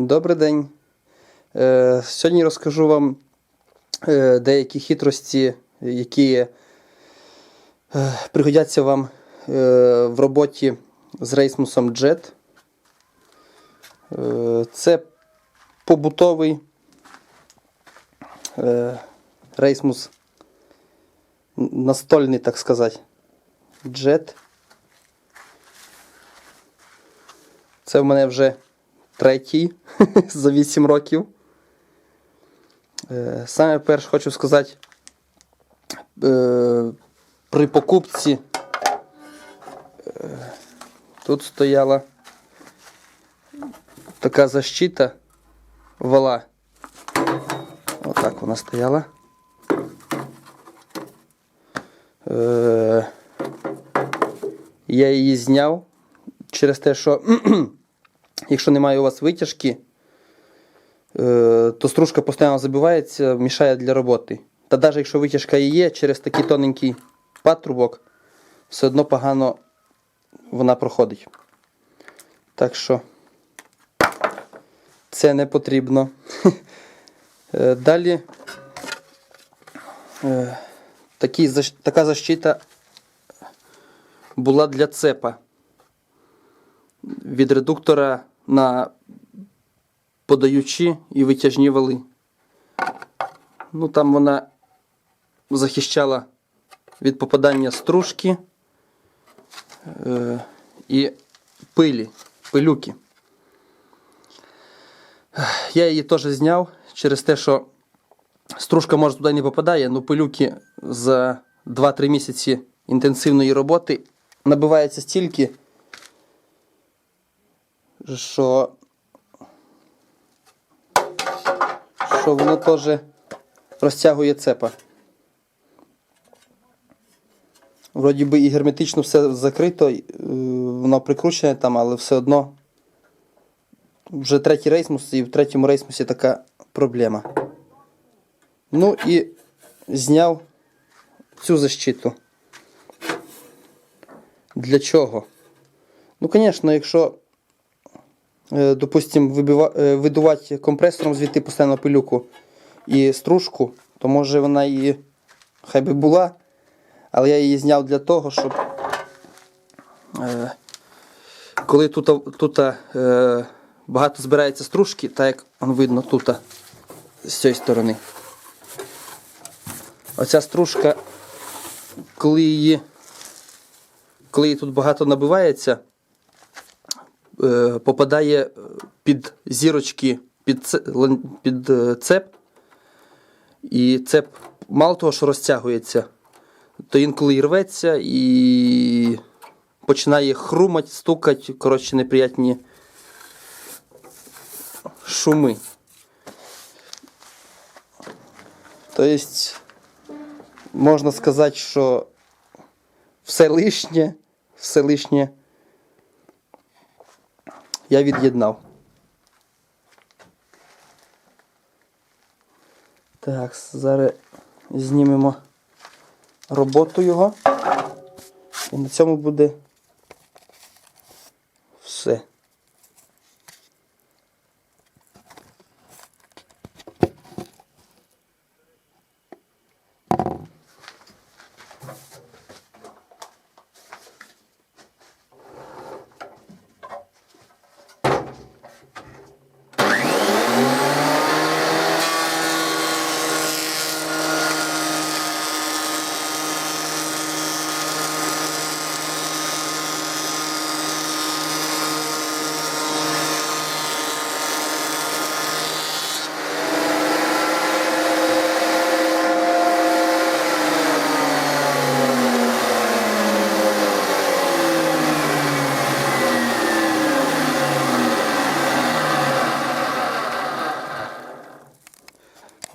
Добрий день. Е, Сьогодні розкажу вам е, деякі хитрості, які е, пригодяться вам в роботі з рейсмусом JET. Це побутовий рейсмус настольний, так сказати. JET. Це в мене вже третій за 8 років. Е, Саме перше хочу сказати, е, при покупці е, тут стояла така защита вала. Отак вона стояла. Я її зняв через те, що якщо немає у вас витяжки, е, то стружка постійно забивається, мішає для роботи. Та навіть якщо витяжка і є, через такий тоненький патрубок, все одно погано вона проходить. Так що це не потрібно. Е, Далі е, така защита була для цепа від редуктора на подаючі і витяжні вали. Ну, там вона захищала від попадання стружки е, і пилі, пилюки. Я її теж зняв через те, що стружка може туди не попадає, але пилюки за 2-3 місяці інтенсивної роботи набивається стільки, що, що воно теж розтягує цепа. Вроді би і герметично все закрито, е, воно прикручене там, але все одно вже третій рейсмус, і в третьому рейсмусі така проблема. Ну і зняв цю защиту. Для чого? Ну, звісно, якщо допустим, е, видувати компресором звідти постійно пилюку і стружку, то може вона і хай би була, але я її зняв для того, щоб е, коли тут, тут е, багато збирається стружки, так як видно тут з цієї сторони. Оця стружка, коли її, коли її тут багато набивається, е, попадає під зірочки, під, під е, цеп. І цеп мало того, що розтягується, то інколи і рветься і починає хрумати, стукати, коротше, неприятні шуми. Тобто, можна сказати, що все лишнє, все лишнє я від'єднав. Так, зараз знімемо роботу його. І на цьому буде все.